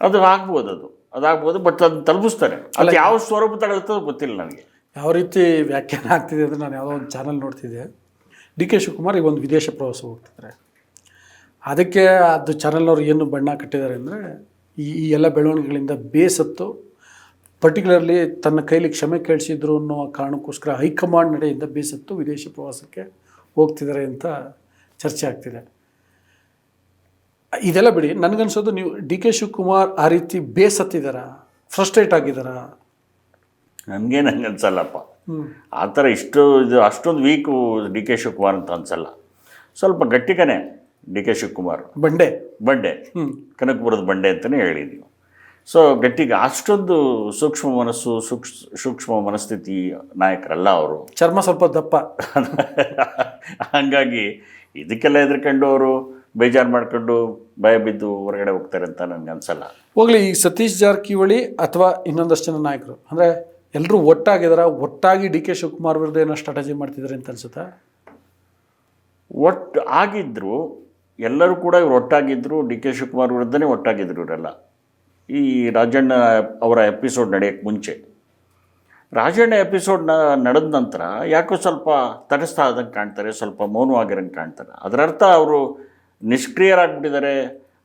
ಅದು ಆಗ್ಬೋದು ಅದು. ಅದಾಗ್ಬೋದು ಬಟ್ ಅದನ್ನ ತಲುಪಿಸ್ತಾರೆ. ಅದು ಯಾವ ಸ್ವರೂಪ ತಗೊಳ್ತದೋ ಗೊತ್ತಿಲ್ಲ ನನಗೆ. ಯಾವ ರೀತಿ ವ್ಯಾಖ್ಯಾನ ಆಗ್ತಿದೆ ಅಂದರೆ ನಾನು ಯಾವುದೋ ಒಂದು ಚಾನಲ್ ನೋಡ್ತಿದ್ದೆ. ಡಿ ಕೆ ಶಿವಕುಮಾರ್ ಈಗ ಒಂದು ವಿದೇಶ ಪ್ರವಾಸ ಹೋಗ್ತಿದ್ದಾರೆ. ಅದಕ್ಕೆ ಅದು ಚಾನಲ್ನವ್ರು ಏನು ಬಣ್ಣ ಕಟ್ಟಿದ್ದಾರೆ ಅಂದರೆ ಈ ಈ ಎಲ್ಲ ಬೆಳವಣಿಗೆಗಳಿಂದ ಬೇಸತ್ತು ಪರ್ಟಿಕ್ಯುಲರ್ಲಿ ತನ್ನ ಕೈಲಿ ಕ್ಷಮೆ ಕೇಳಿಸಿದ್ರು ಅನ್ನೋ ಕಾರಣಕ್ಕೋಸ್ಕರ ಹೈಕಮಾಂಡ್ ನಡೆಯಿಂದ ಬೇಸತ್ತು ವಿದೇಶಿ ಪ್ರವಾಸಕ್ಕೆ ಹೋಗ್ತಿದ್ದಾರೆ ಅಂತ ಚರ್ಚೆ ಆಗ್ತಿದೆ. ಇದೆಲ್ಲ ಬಿಡಿ ನನಗನ್ಸೋದು ನೀವು ಡಿ ಕೆ ಶಿವಕುಮಾರ್ ಆ ರೀತಿ ಬೇಸತ್ತಿದ್ದಾರ ಫ್ರಸ್ಟ್ರೇಟ್ ಆಗಿದ್ದಾರಾ ನನಗೆ ಹಂಗೆ ಅನ್ಸಲ್ಲಪ್ಪ. ಆ ಥರ ಇಷ್ಟು ಇದು ಅಷ್ಟೊಂದು ವೀಕು ಡಿ ಕೆ ಶಿವಕುಮಾರ್ ಅಂತ ಅನ್ಸಲ್ಲ. ಸ್ವಲ್ಪ ಗಟ್ಟಿಗನೇ ಡಿ ಕೆ ಶಿವಕುಮಾರ್. ಬಂಡೆ. ಬಂಡೆ. ಹ್ಞೂ ಕನಕಪುರದ ಬಂಡೆ ಅಂತಲೇ ಹೇಳಿ ನೀವು ಸೊ ಗಟ್ಟಿಗೆ ಅಷ್ಟೊಂದು ಸೂಕ್ಷ್ಮ ಮನಸ್ಸು ಸೂಕ್ಷ್ ಸೂಕ್ಷ್ಮ ಮನಸ್ಥಿತಿ ನಾಯಕರಲ್ಲ ಅವರು. ಚರ್ಮ ಸ್ವಲ್ಪ ದಪ್ಪ. ಹಾಗಾಗಿ ಇದಕ್ಕೆಲ್ಲ ಹೆದರ್ಕೊಂಡು ಅವರು ಬೇಜಾರು ಮಾಡ್ಕೊಂಡು ಭಯ ಬಿದ್ದು ಹೊರಗಡೆ ಹೋಗ್ತಾರೆ ಅಂತ ನನಗೆ ಅನ್ಸಲ್ಲ. ಹೋಗ್ಲಿ ಈ ಸತೀಶ್ ಜಾರಕಿಹೊಳಿ ಅಥವಾ ಇನ್ನೊಂದಷ್ಟು ಜನ ನಾಯಕರು. ಅಂದರೆ ಎಲ್ಲರೂ ಒಟ್ಟಾಗಿದಾರ? ಒಟ್ಟಾಗಿ ಡಿ ಕೆ ಶಿವಕುಮಾರ್ ವಿರುದ್ಧ ಏನೋ ಸ್ಟ್ರಾಟಜಿ ಮಾಡ್ತಿದ್ದಾರೆ ಅಂತ ಅನ್ಸುತ್ತಾ? ಒಟ್ಟು ಆಗಿದ್ದರು ಎಲ್ಲರೂ ಕೂಡ ಇವ್ರು ಒಟ್ಟಾಗಿದ್ದರು ಡಿ ಕೆ ಶಿವಕುಮಾರ್ ವಿರುದ್ಧನೇ ಒಟ್ಟಾಗಿದ್ರು ಇವರೆಲ್ಲ. ಈ ರಾಜಣ್ಣ ಅವರ ಎಪಿಸೋಡ್ ನಡೆಯೋಕ್ಕೆ ಮುಂಚೆ. ರಾಜಣ್ಣ ಎಪಿಸೋಡ್ ನಡೆದ ನಂತರ ಯಾಕೋ ಸ್ವಲ್ಪ ತಟಸ್ಥ ಆದಂಗೆ ಕಾಣ್ತಾರೆ ಸ್ವಲ್ಪ ಮೌನವಾಗಿರಂಗೆ ಕಾಣ್ತಾರೆ. ಅದರರ್ಥ ಅವರು ನಿಷ್ಕ್ರಿಯರಾಗ್ಬಿಟ್ಟಿದ್ದಾರೆ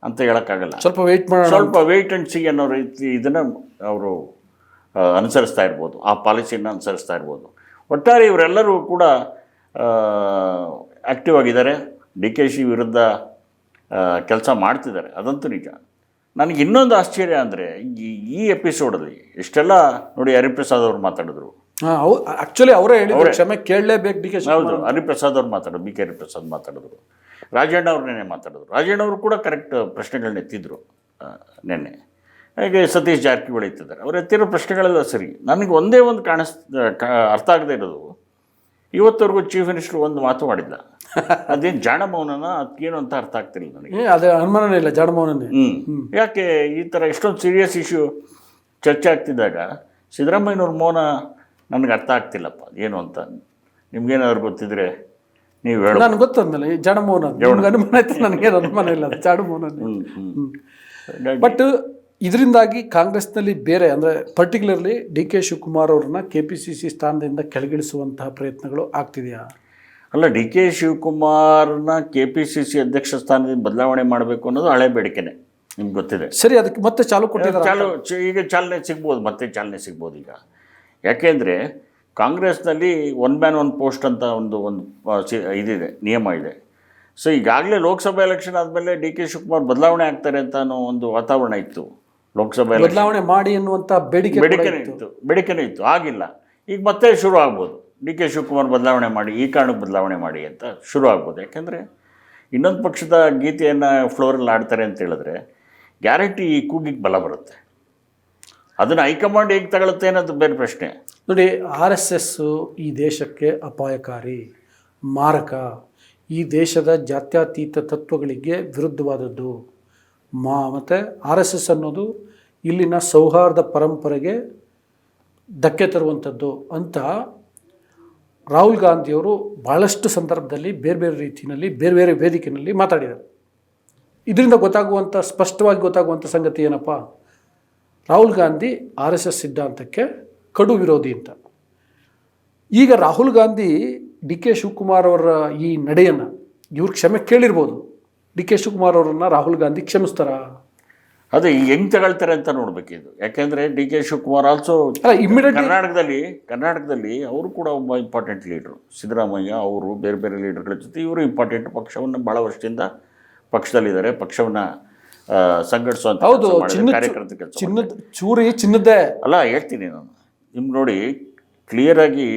ಅಂತ ಹೇಳೋಕ್ಕಾಗಲ್ಲ. ಸ್ವಲ್ಪ ವೆಯ್ಟ್ ಮಾಡೋಣ ಸ್ವಲ್ಪ ವೆಯ್ಟ್ ಆ್ಯಂಡ್ ಸಿ ಅನ್ನೋ ರೀತಿ ಇದನ್ನು ಅವರು ಅನುಸರಿಸ್ತಾ ಇರ್ಬೋದು. ಆ ಪಾಲಿಸಿಯನ್ನು ಅನುಸರಿಸ್ತಾ ಇರ್ಬೋದು. ಒಟ್ಟಾರೆ ಇವರೆಲ್ಲರೂ ಕೂಡ ಆ್ಯಕ್ಟಿವ್ ಆಗಿದ್ದಾರೆ. ಡಿ ಕೆ ಶಿ ವಿರುದ್ಧ ಕೆಲಸ ಮಾಡ್ತಿದ್ದಾರೆ. ಅದಂತೂ ನಿಜ. ನನಗೆ ಇನ್ನೊಂದು ಆಶ್ಚರ್ಯ ಅಂದರೆ ಈ ಈ ಎಪಿಸೋಡಲ್ಲಿ ಇಷ್ಟೆಲ್ಲ ನೋಡಿ ಹರಿಪ್ರಸಾದ್ ಅವರು ಮಾತಾಡಿದ್ರು. ಹಾಂ ಆಕ್ಚುಲಿ ಆ್ಯಕ್ಚುಲಿ ಅವರೇ ಹೇಳಿದ್ರು ಕ್ಷಮೆ ಕೇಳಲೇಬೇಕು ಡಿ ಕೆ ಹೌದು ಹರಿಪ್ರಸಾದ್ ಅವ್ರು ಮಾತಾಡೋದು ಬಿ ಕೆ ಹರಿಪ್ರಸಾದ್ ಮಾತಾಡಿದ್ರು. ರಾಜಣ್ಣ ಅವ್ರನ್ನೇ ಮಾತಾಡಿದ್ರು. ರಾಜಣ್ಣ ಅವರು ಕೂಡ ಕರೆಕ್ಟ್ ಪ್ರಶ್ನೆಗಳನ್ನ ಎತ್ತಿದ್ರು ನೆನ್ನೆ. ಹಾಗೆ ಸತೀಶ್ ಜಾರಕಿಹೊಳಿ ಎತ್ತಿದ್ದಾರೆ. ಅವ್ರು ಎತ್ತಿರೋ ಪ್ರಶ್ನೆಗಳೆಲ್ಲ ಸರಿ. ನನಗೆ ಒಂದೇ ಒಂದು ಕಾಣಿಸ್ ಅರ್ಥ ಆಗದೆ ಇರೋದು. ಇವತ್ತವರೆಗೂ ಚೀಫ್ ಮಿನಿಸ್ಟರ್ ಒಂದು ಮಾತು ಮಾಡಿಲ್ಲ ಅದೇನು ಜಾಣ ಮೌನನ ಅದಕ್ಕೇನು ಅಂತ ಅರ್ಥ ಆಗ್ತಿಲ್ಲ ನನಗೆ. ಏ ಅದೇ ಅನುಮಾನನೇ ಇಲ್ಲ ಜಾಡಮೋಹನನೇ ಹ್ಞೂ ಯಾಕೆ ಈ ಥರ ಇಷ್ಟೊಂದು ಸೀರಿಯಸ್ ಇಶ್ಯೂ ಚರ್ಚೆ ಆಗ್ತಿದ್ದಾಗ ಸಿದ್ದರಾಮಯ್ಯನವ್ರ ಮೌನ ನನಗೆ ಅರ್ಥ ಆಗ್ತಿಲ್ಲಪ್ಪ ಏನು ಅಂತ. ನಿಮ್ಗೇನಾದ್ರು ಗೊತ್ತಿದ್ರೆ ನೀವು ಹೇಳಿ. ನನಗೆ ಗೊತ್ತಂದಲ್ಲ ಈ ಜಾಣಮೌನ. ಅನುಮಾನ ಐತೆ ನನಗೇನು ಅನುಮಾನ ಇಲ್ಲ ಜಾಣಮೌನ ಹ್ಮ್. ಬಟ್ ಇದರಿಂದಾಗಿ ಕಾಂಗ್ರೆಸ್ನಲ್ಲಿ ಬೇರೆ ಅಂದರೆ ಪರ್ಟಿಕ್ಯುಲರ್ಲಿ ಡಿ ಕೆ ಶಿವಕುಮಾರ್ ಅವ್ರನ್ನ ಕೆ ಪಿ ಸಿ ಸಿ ಸ್ಥಾನದಿಂದ ಕೆಳಗಿಳಿಸುವಂತಹ ಪ್ರಯತ್ನಗಳು ಆಗ್ತಿದೆಯಾ? ಅಲ್ಲ ಡಿ ಕೆ ಶಿವಕುಮಾರ್ನ ಕೆ ಪಿ ಸಿ ಸಿ ಅಧ್ಯಕ್ಷ ಸ್ಥಾನದಿಂದ ಬದಲಾವಣೆ ಮಾಡಬೇಕು ಅನ್ನೋದು ಹಳೆ ಬೇಡಿಕೆನೆ ನಿಮ್ಗೆ ಗೊತ್ತಿದೆ. ಸರಿ ಅದಕ್ಕೆ ಮತ್ತೆ ಚಾಲು ಕೊಟ್ಟಿದ್ದಾರೆ ಚಾಲು ಈಗ ಚಾಲನೆ ಸಿಗ್ಬೋದು ಮತ್ತೆ ಚಾಲನೆ ಸಿಗ್ಬೋದು ಈಗ. ಯಾಕೆಂದರೆ ಕಾಂಗ್ರೆಸ್ನಲ್ಲಿ ಒನ್ ಮ್ಯಾನ್ ಒನ್ ಪೋಸ್ಟ್ ಅಂತ ಒಂದು ಒಂದು ಇದಿದೆ ನಿಯಮ ಇದೆ. ಸೊ ಈಗಾಗಲೇ ಲೋಕಸಭಾ ಎಲೆಕ್ಷನ್ ಆದಮೇಲೆ ಡಿ ಕೆ ಶಿವಕುಮಾರ್ ಬದಲಾವಣೆ ಆಗ್ತಾರೆ ಅಂತ ಅನ್ನೋ ಒಂದು ವಾತಾವರಣ ಇತ್ತು. ಲೋಕಸಭಾ ಬದಲಾವಣೆ ಮಾಡಿ ಎನ್ನುವಂಥ ಬೇಡಿಕೆ ಬೇಡಿಕೆನೇ ಇತ್ತು. ಇತ್ತು. ಬೇಡಿಕೆನೇ ಇತ್ತು. ಆಗಿಲ್ಲ. ಈಗ ಮತ್ತೆ ಶುರು ಆಗ್ಬೋದು. ಡಿ ಕೆ ಶಿವಕುಮಾರ್ ಬದಲಾವಣೆ ಮಾಡಿ ಈ ಕಾರಣಕ್ಕೆ ಬದಲಾವಣೆ ಮಾಡಿ ಅಂತ ಶುರು ಆಗ್ಬೋದು. ಯಾಕೆಂದರೆ ಇನ್ನೊಂದು ಪಕ್ಷದ ಗೀತೆಯನ್ನು ಫ್ಲೋರಲ್ಲಿ ಆಡ್ತಾರೆ ಅಂತ ಹೇಳಿದ್ರೆ ಗ್ಯಾರಂಟಿ ಈ ಕೂಗಿಗೆ ಬಲ ಬರುತ್ತೆ. ಅದನ್ನು ಹೈಕಮಾಂಡ್ ಹೇಗೆ ತಗೊಳುತ್ತೆ ಅನ್ನೋದು ಬೇರೆ ಪ್ರಶ್ನೆ. ನೋಡಿ ಆರ್ ಎಸ್ ಎಸ್ಸು ಈ ದೇಶಕ್ಕೆ ಅಪಾಯಕಾರಿ ಮಾರಕ. ಈ ದೇಶದ ಜಾತ್ಯತೀತ ತತ್ವಗಳಿಗೆ ವಿರುದ್ಧವಾದದ್ದು. ಮಾ, ಮತ್ತು ಆರ್ ಎಸ್ ಎಸ್ ಅನ್ನೋದು ಇಲ್ಲಿನ ಸೌಹಾರ್ದ ಪರಂಪರೆಗೆ ಧಕ್ಕೆ ತರುವಂಥದ್ದು ಅಂತ ರಾಹುಲ್ ಗಾಂಧಿಯವರು ಭಾಳಷ್ಟು ಸಂದರ್ಭದಲ್ಲಿ ಬೇರೆ ಬೇರೆ ರೀತಿಯಲ್ಲಿ, ಬೇರೆ ಬೇರೆ ವೇದಿಕೆಯಲ್ಲಿ ಮಾತಾಡಿದರು ಇದರಿಂದ ಗೊತ್ತಾಗುವಂಥ, ಸ್ಪಷ್ಟವಾಗಿ ಗೊತ್ತಾಗುವಂಥ ಸಂಗತಿ ಏನಪ್ಪ? Rahul Gandhi R S S ಸಿದ್ಧಾಂತಕ್ಕೆ ಕಡು ವಿರೋಧಿ ಅಂತ. ಈಗ ರಾಹುಲ್ ಗಾಂಧಿ ಡಿ ಕೆ ಶಿವಕುಮಾರ್ ಅವರ ಈ ನಡೆಯನ್ನು ಇವ್ರ ಕ್ಷಮೆ ಕೇಳಿರ್ಬೋದು. ಡಿ ಕೆ ಶಿವಕುಮಾರ್ ಅವರನ್ನು ರಾಹುಲ್ ಗಾಂಧಿ ಕ್ಷಮಿಸ್ತಾರ? ಅದು ಹೆಂಗ್ ತಗೊಳ್ತಾರೆ ಅಂತ ನೋಡಬೇಕಿದು ಯಾಕೆಂದ್ರೆ D K Shivakumar also immediate ಕರ್ನಾಟಕದಲ್ಲಿ ಕರ್ನಾಟಕದಲ್ಲಿ ಅವರು ಕೂಡ ಒಬ್ಬ ಇಂಪಾರ್ಟೆಂಟ್ ಲೀಡ್ರು ಸಿದ್ದರಾಮಯ್ಯ ಅವರು ಬೇರೆ ಬೇರೆ ಲೀಡರ್ಗಳ ಜೊತೆ ಇವರು ಇಂಪಾರ್ಟೆಂಟ್ ಪಕ್ಷವನ್ನು ಭಾಳ ವರ್ಷದಿಂದ ಪಕ್ಷದಲ್ಲಿದ್ದಾರೆ. ಪಕ್ಷವನ್ನು ಸಂಘಟಿಸುವಂತ ಹೌದು ಕಾರ್ಯಕರ್ತ ಕೆಲಸ ಚಿನ್ನದ ಚೂರಿ ಚಿನ್ನದ್ದೇ. ಅಲ್ಲ ಹೇಳ್ತೀನಿ ನಾನು. ನಿಮ್ಗೆ ನೋಡಿ ಕ್ಲಿಯರಾಗಿ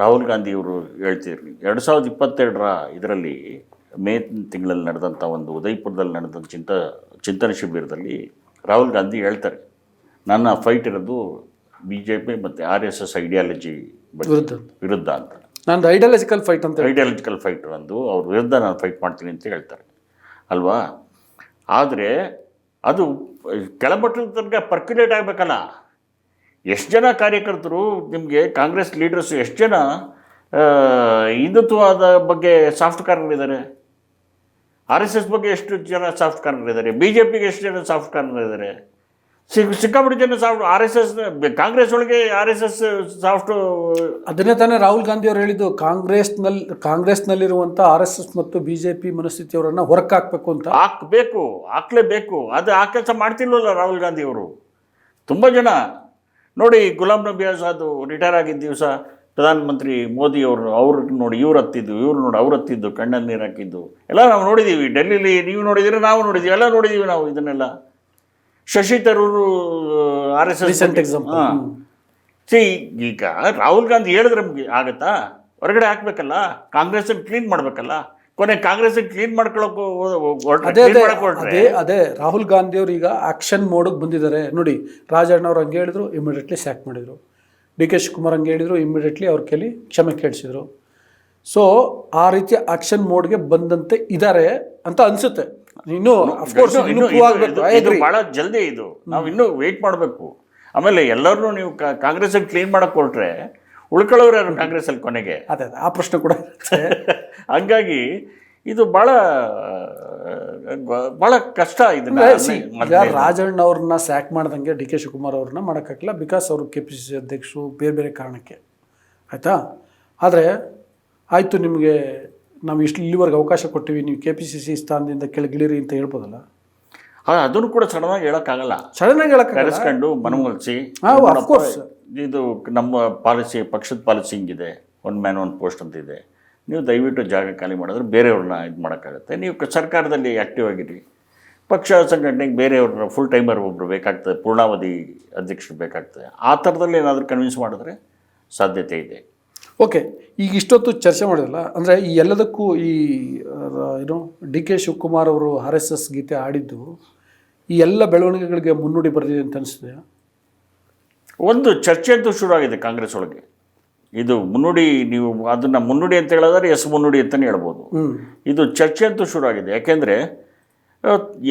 ರಾಹುಲ್ ಗಾಂಧಿ ಅವರು ಹೇಳ್ತಿರ್ಲಿ. ಎರಡು ಸಾವಿರದ ಇಪ್ಪತ್ತೆರಡರ ಇದರಲ್ಲಿ ಮೇ ತಿಂಗಳಲ್ಲಿ ನಡೆದಂಥ ಒಂದು ಉದಯ್ಪುರದಲ್ಲಿ ನಡೆದಂಥ ಚಿಂತ ಚಿಂತನ ಶಿಬಿರದಲ್ಲಿ ರಾಹುಲ್ ಗಾಂಧಿ ಹೇಳ್ತಾರೆ ನನ್ನ ಫೈಟ್ ಇರೋದು ಬಿ ಜೆ ಪಿ ಮತ್ತು ಆರ್ ಎಸ್ ಎಸ್ ಐಡಿಯಾಲಜಿ ವಿರುದ್ಧ ವಿರುದ್ಧ ಅಂತ. ನಾನು ಐಡಿಯಾಲಜಿಕಲ್ ಫೈಟ್ ಅಂತ ಐಡಿಯಾಲಜಿಕಲ್ ಫೈಟ್ ಅಂದು ಅವ್ರ ವಿರುದ್ಧ ನಾನು ಫೈಟ್ ಮಾಡ್ತೀನಿ ಅಂತ ಹೇಳ್ತಾರೆ. ಅಲ್ವಾ? ಆದರೆ ಅದು ಕೆಳಮಟ್ಟದ ತನಕ ಪರ್ಕ್ಯುಲೇಟ್ ಆಗಬೇಕಲ್ಲ. ಎಷ್ಟು ಜನ ಕಾರ್ಯಕರ್ತರು ನಿಮಗೆ ಕಾಂಗ್ರೆಸ್ ಲೀಡರ್ಸ್ ಎಷ್ಟು ಜನ ಹಿಂದುತ್ವದ ಬಗ್ಗೆ soft corner R S S ಬಗ್ಗೆ ಎಷ್ಟು ಜನ ಸಾಫ್ಟ್ ಕಾರ್ನರ್ ಇದ್ದಾರೆ ಬಿ ಜೆ ಪಿಗೆ ಎಷ್ಟು ಜನ ಸಾಫ್ಟ್ ಕಾರ್ನರ್ ಇದ್ದಾರೆ ಸಿಕ್ ಸಿಕ್ಕಾಪಟ್ಟೆ ಜನ soft R S S Congress ಒಳಗೆ ಆರ್ ಎಸ್ ಎಸ್ ಸಾಫ್ಟ್ ಅದನ್ನೇ ತಾನೇ ರಾಹುಲ್ ಗಾಂಧಿ ಅವರು ಹೇಳಿದ್ದು ಕಾಂಗ್ರೆಸ್ನಲ್ಲಿ ಕಾಂಗ್ರೆಸ್ನಲ್ಲಿರುವಂಥ ಆರ್ ಎಸ್ ಎಸ್ ಮತ್ತು ಬಿ ಜೆ ಪಿ ಮನಸ್ಥಿತಿಯವರನ್ನ ಹಾಕಬೇಕು ಅಂತ. ಹಾಕಬೇಕು ಹಾಕ್ಲೇಬೇಕು. ಅದು ಆ ಕೆಲಸ ಮಾಡ್ತಿಲ್ವಲ್ಲ ರಾಹುಲ್ ಗಾಂಧಿ ಅವರು? ತುಂಬ ಜನ. ನೋಡಿ ಗುಲಾಂ ನಬಿ ಆಜಾದ್ ರಿಟೈರ್ ಆಗಿದ್ದ ದಿವಸ ಪ್ರಧಾನಮಂತ್ರಿ ಮೋದಿ ಅವರು ನೋಡಿ ಇವ್ರು ಹತ್ತಿದ್ದು ಇವ್ರು ನೋಡಿ ಅವ್ರು ಹತ್ತಿದ್ದು ಕಣ್ಣಲ್ಲಿ ನೀರು ಹಾಕಿದ್ದು. ಎಲ್ಲ ನಾವು ನೋಡಿದ್ದೀವಿ ಡೆಲ್ಲಿಲಿ ನೀವು ನೋಡಿದ್ದೀರಿ ನಾವು ನೋಡಿದ್ದೀವಿ ಎಲ್ಲ ನೋಡಿದ್ದೀವಿ ನಾವು ಇದನ್ನೆಲ್ಲ. Shashi Tharoor R S S exam C ಈಗ ರಾಹುಲ್ ಗಾಂಧಿ ಹೇಳಿದ್ರೆ ನಮ್ಗೆ ಆಗತ್ತಾ? ಹೊರಗಡೆ ಹಾಕ್ಬೇಕಲ್ಲ? ಕಾಂಗ್ರೆಸ್ಸನ್ನು ಕ್ಲೀನ್ ಮಾಡಬೇಕಲ್ಲ? ಕೊನೆ ಕಾಂಗ್ರೆಸ್ಸನ್ನು ಕ್ಲೀನ್ ಮಾಡ್ಕೊಳ್ಳೋಕೆ ಅದೇ ರಾಹುಲ್ ಗಾಂಧಿ ಅವರು ಈಗ ಆಕ್ಷನ್ ಮೋಡಕ್ಕೆ ಬಂದಿದ್ದಾರೆ. ನೋಡಿ ರಾಜಣ್ಣ ಅವ್ರು ಹಂಗೆ ಹೇಳಿದ್ರು ಇಮಿಡಿಯೇಟ್ಲಿ ಸ್ಯಾಕ್ ಮಾಡಿದರು. ಡಿ ಕೆ ಶಿವಕುಮಾರ್ ಹಂಗೆ ಹೇಳಿದರು ಇಮ್ಮಿಡಿಯೇಟ್ಲಿ ಅವ್ರ ಕೈಲಿ ಕ್ಷಮೆ ಕೇಳಿಸಿದರು. ಸೊ ಆ ರೀತಿಯ ಆಕ್ಷನ್ ಮೋಡ್ಗೆ ಬಂದಂತೆ ಇದ್ದಾರೆ ಅಂತ ಅನ್ಸುತ್ತೆ. ಇನ್ನು ಅಫ್ಕೋರ್ಸ್ ಇನ್ನು- ಬಹಳ ಜಲ್ದಿ ಇದು. ನಾವು ಇನ್ನೂ ವೇಟ್ ಮಾಡಬೇಕು. ಆಮೇಲೆ ಎಲ್ಲರೂ ನೀವು ಕಾಂಗ್ರೆಸ್ ಕ್ಲೀನ್ ಮಾಡಕ್ ಹೊರಟ್ರೆ ಉಳ್ಕೊಳ್ಳೋರು ಯಾರು ಕಾಂಗ್ರೆಸ್ ಅಲ್ಲಿ ಕೊನೆಗೆ? ಅದೇ ಅದೇ ಆ ಪ್ರಶ್ನೆ ಕೂಡ. ಹಂಗಾಗಿ ಇದು ಬಹಳ ಬಹಳ ಕಷ್ಟ ಇದನ್ನ ಅಂದ್ರೆ ಈಗ ರಾಜಣ್ಣ ಅವ್ರನ್ನ ಸ್ಯಾಕ್ ಮಾಡ್ದಂಗೆ ಡಿ ಕೆ ಶಿವಕುಮಾರ್ ಅವ್ರನ್ನ ಮಾಡೋಕ್ಕಾಗಿಲ್ಲ ಬಿಕಾಸ್ ಅವರು ಕೆ ಪಿ ಸಿ ಸಿ ಅಧ್ಯಕ್ಷರು ಬೇರೆ ಬೇರೆ ಕಾರಣಕ್ಕೆ. ಆಯಿತಾ? ಆದರೆ ಆಯಿತು ನಿಮಗೆ ನಾವು ಇಷ್ಟು ಇಲ್ಲಿವರೆಗೆ ಅವಕಾಶ ಕೊಟ್ಟಿವಿ ನೀವು ಕೆ ಪಿ ಸಿ ಸಿ ಸ್ಥಾನದಿಂದ ಕೆಳಗಿಳಿರಿ ಅಂತ ಹೇಳ್ಬೋದಲ್ಲ? ಅದನ್ನು ಕೂಡ ಸಡನ್ನಾಗಿ ಹೇಳೋಕ್ಕಾಗಲ್ಲ. ಸಡನ್ನಾಗಿ ಹೇಳಕ್ಕೆ ಕರೆಸ್ಕೊಂಡು ಮನವೊಲಿಸಿ ಇದು ನಮ್ಮ ಪಾಲಿಸಿ ಪಕ್ಷದ ಪಾಲಿಸಿ ಹಿಂಗಿದೆ. ಒನ್ ಮ್ಯಾನ್ ಒನ್ ಪೋಸ್ಟ್ ಅಂತ ಇದೆ ನೀವು ದಯವಿಟ್ಟು ಜಾಗ ಖಾಲಿ ಮಾಡಿದ್ರೆ ಬೇರೆಯವ್ರನ್ನ ಇದು ಮಾಡೋಕ್ಕಾಗುತ್ತೆ. ನೀವು ಕ- ಸರ್ಕಾರದಲ್ಲಿ ಆ್ಯಕ್ಟಿವ್ ಆಗಿರಿ. ಪಕ್ಷ ಸಂಘಟನೆಗೆ ಬೇರೆಯವ್ರನ್ನ ಫುಲ್ ಟೈಮರ್ ಒಬ್ಬರು ಬೇಕಾಗ್ತದೆ ಪೂರ್ಣಾವಧಿ ಅಧ್ಯಕ್ಷರು ಬೇಕಾಗ್ತದೆ. ಆ ಥರದಲ್ಲಿ ಏನಾದರೂ ಕನ್ವಿನ್ಸ್ ಮಾಡಿದ್ರೆ ಸಾಧ್ಯತೆ ಇದೆ. ಓಕೆ ಈಗ ಇಷ್ಟೊತ್ತು ಚರ್ಚೆ ಮಾಡಿದಲ್ಲ ಅಂದರೆ ಈ ಎಲ್ಲದಕ್ಕೂ ಈ ಏನು ಡಿ ಕೆ ಶಿವಕುಮಾರ್ ಅವರು ಆರ್ ಎಸ್ ಎಸ್ ಗೀತೆ ಆಡಿದ್ದು ಈ ಎಲ್ಲ ಬೆಳವಣಿಗೆಗಳಿಗೆ ಮುನ್ನುಡಿ ಬರೆದಿದೆ ಅಂತ ಅನಿಸಿದೆ ಒಂದು ಚರ್ಚೆ ಅಂತೂ ಶುರು ಆಗಿದೆ ಕಾಂಗ್ರೆಸ್ ಒಳಗೆ. ಇದು ಮುನ್ನುಡಿ ನೀವು ಅದನ್ನು ಮುನ್ನುಡಿ ಅಂತ ಹೇಳಿದ್ರೆ ಎಸ್ ಮುನ್ನುಡಿ ಅಂತಲೇ ಹೇಳ್ಬೋದು. ಇದು ಚರ್ಚೆ ಅಂತೂ ಶುರು ಆಗಿದೆ. ಯಾಕೆಂದರೆ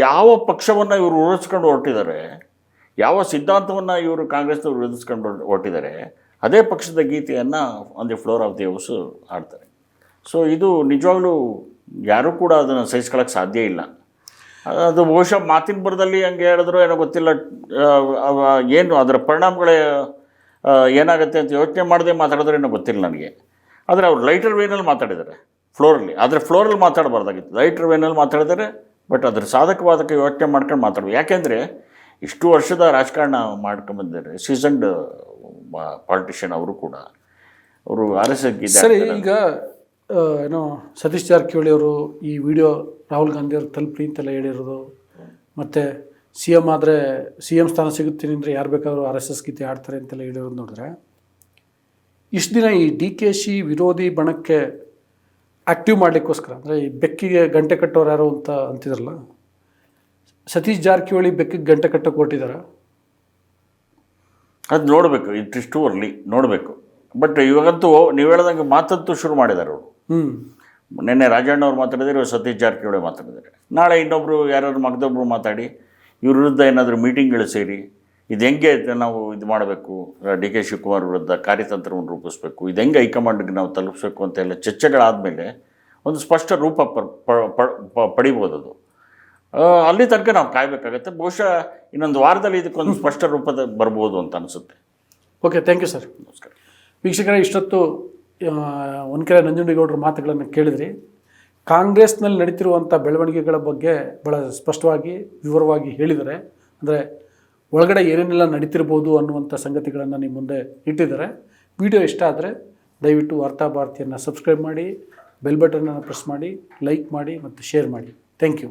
ಯಾವ ಪಕ್ಷವನ್ನು ಇವರು ಉಳಿಸ್ಕೊಂಡು ಹೊರಟಿದ್ದಾರೆ ಯಾವ ಸಿದ್ಧಾಂತವನ್ನು ಇವರು ಕಾಂಗ್ರೆಸ್ನವರು ವಿರೋಧಿಸ್ಕೊಂಡು ಹೊರ್- ಹೊರಟಿದ್ದಾರೆ ಅದೇ ಪಕ್ಷದ ಗೀತೆಯನ್ನು on the floor of the house ಆಡ್ತಾರೆ ಸೊ ಇದು ನಿಜವಾಗ್ಲೂ ಯಾರೂ ಕೂಡ ಅದನ್ನು ಸಹಿಸ್ಕೊಳ್ಳೋಕ್ಕೆ ಸಾಧ್ಯ ಇಲ್ಲ. ಅದು ಬಹುಶಃ ಮಾತಿನ ಬರದಲ್ಲಿ ಹಂಗೆ ಹೇಳಿದ್ರು ಏನೋ ಗೊತ್ತಿಲ್ಲ ಏನು ಅದರ ಪರಿಣಾಮಗಳೇ ಏನಾಗುತ್ತೆ ಅಂತ ಯೋಚನೆ ಮಾಡದೆ ಮಾತಾಡಿದ್ರೆ ಏನೋ ಗೊತ್ತಿಲ್ಲ ನನಗೆ. ಆದರೆ ಅವ್ರು ಲೈಟರ್ ವೇನಲ್ಲಿ ಮಾತಾಡಿದ್ದಾರೆ ಫ್ಲೋರಲ್ಲಿ. ಆದರೆ ಫ್ಲೋರಲ್ಲಿ ಮಾತಾಡಬಾರ್ದಾಗಿತ್ತು. ಲೈಟರ್ ವೇನಲ್ಲಿ ಮಾತಾಡಿದ್ದಾರೆ ಬಟ್ ಅದ್ರ ಸಾಧಕವಾದಕ್ಕೆ ಯೋಚನೆ ಮಾಡ್ಕೊಂಡು ಮಾತಾಡೋದು ಯಾಕೆಂದರೆ ಇಷ್ಟು ವರ್ಷದ ರಾಜಕಾರಣ ಮಾಡ್ಕೊಂಬಂದಿದ್ದಾರೆ. ಸೀಸನ್ಡ್ ಪಾಲಿಟಿಷಿಯನ್ ಅವರು ಕೂಡ. ಅವರು ಆರ್ ಎಸ್ ಎಸ್ ಸರಿ ಈಗ ಏನೋ ಸತೀಶ್ ಜಾರಕಿಹೊಳಿ ಅವರು ಈ ವಿಡಿಯೋ ರಾಹುಲ್ ಗಾಂಧಿ ಅವರು ತಲುಪಲಿ ಅಂತೆಲ್ಲ ಹೇಳಿರೋದು ಮತ್ತು ಸಿ ಎಂ ಆದರೆ ಸಿ ಎಂ ಸ್ಥಾನ ಸಿಗುತ್ತೀನಿ ಅಂದರೆ ಯಾರು ಬೇಕಾದರೂ ಆರ್ ಎಸ್ ಎಸ್ ಗೀತೆ ಆಡ್ತಾರೆ ಅಂತೆಲ್ಲ ಹೇಳಿರೋದು ನೋಡಿದ್ರೆ ಇಷ್ಟು ದಿನ ಈ ಡಿ ಕೆ ಶಿ ವಿರೋಧಿ ಬಣಕ್ಕೆ ಆ್ಯಕ್ಟಿವ್ ಮಾಡಲಿಕ್ಕೋಸ್ಕರ ಅಂದರೆ ಈ ಬೆಕ್ಕಿಗೆ ಗಂಟೆ ಕಟ್ಟೋರು ಯಾರು ಅಂತ ಅಂತಿದ್ರಲ್ಲ ಸತೀಶ್ ಜಾರಕಿಹೊಳಿ ಬೆಕ್ಕಿಗೆ ಗಂಟೆ ಕಟ್ಟಕ್ಕೆ ಕೊಟ್ಟಿದ್ದಾರೆ ಅದು ನೋಡಬೇಕು ಇಟ್ಟಿಷ್ಟು ಅರ್ಲಿ ನೋಡಬೇಕು. ಬಟ್ ಇವಾಗಂತೂ ನೀವು ಹೇಳ್ದಂಗೆ ಮಾತಂತೂ ಶುರು ಮಾಡಿದ್ದಾರೆ ಅವರು. ಹ್ಞೂ ನಿನ್ನೆ ರಾಜಣ್ಣ ಅವ್ರು ಮಾತಾಡಿದರೆ ಇವ್ರು ಸತೀಶ್ ಜಾರಕಿಹೊಳಿ ಮಾತಾಡಿದ್ದಾರೆ. ನಾಳೆ ಇನ್ನೊಬ್ಬರು ಯಾರಾದ್ರು ಮಗದೊಬ್ಬರು ಮಾತಾಡಿ ಇವ್ರ ವಿರುದ್ಧ ಏನಾದರೂ ಮೀಟಿಂಗ್ಗಳು ಸೇರಿ ಇದು ಹೆಂಗೆ ನಾವು ಇದು ಮಾಡಬೇಕು? ಡಿ ಕೆ ಶಿವಕುಮಾರ್ ವಿರುದ್ಧ ಕಾರ್ಯತಂತ್ರವನ್ನು ರೂಪಿಸಬೇಕು. ಇದು ಹೆಂಗೆ ಹೈಕಮಾಂಡ್ಗೆ ನಾವು ತಲುಪಿಸ್ಬೇಕು ಅಂತೆಲ್ಲ ಚರ್ಚೆಗಳಾದಮೇಲೆ ಒಂದು ಸ್ಪಷ್ಟ ರೂಪ ಪಡಿಬೋದು ಅದು. ಅಲ್ಲಿ ತನಕ ನಾವು ಕಾಯಬೇಕಾಗತ್ತೆ. ಬಹುಶಃ ಇನ್ನೊಂದು ವಾರದಲ್ಲಿ ಇದಕ್ಕೊಂದು ಸ್ಪಷ್ಟ ರೂಪದ ಬರ್ಬೋದು ಅಂತ ಅನಿಸುತ್ತೆ. Okay thank you sir. ನಮಸ್ಕಾರ. ವೀಕ್ಷಕರ ಇಷ್ಟೊತ್ತು ಒನ್ಕೆರೆ ನಂಜುಂಡೇಗೌಡರ ಮಾತುಗಳನ್ನು ಕೇಳಿದ್ರಿ. ಕಾಂಗ್ರೆಸ್ನಲ್ಲಿ ನಡೀತಿರುವಂಥ ಬೆಳವಣಿಗೆಗಳ ಬಗ್ಗೆ ಭಾಳ ಸ್ಪಷ್ಟವಾಗಿ, ವಿವರವಾಗಿ ಹೇಳಿದರೆ, ಅಂದರೆ ಒಳಗಡೆ ಏನೇನೆಲ್ಲ ನಡೀತಿರ್ಬೋದು ಅನ್ನುವಂಥ ಸಂಗತಿಗಳನ್ನು ನಿಮ್ಮ ಮುಂದೆ ಇಟ್ಟಿದ್ದಾರೆ. ವಿಡಿಯೋ ಇಷ್ಟ ಆದರೆ ದಯವಿಟ್ಟು ವಾರ್ತಾ ಭಾರತಿಯನ್ನು ಸಬ್ಸ್ಕ್ರೈಬ್ ಮಾಡಿ, ಬೆಲ್ ಬಟನನ್ನು ಪ್ರೆಸ್ ಮಾಡಿ, ಲೈಕ್ ಮಾಡಿ ಮತ್ತು ಶೇರ್ ಮಾಡಿ. Thank you.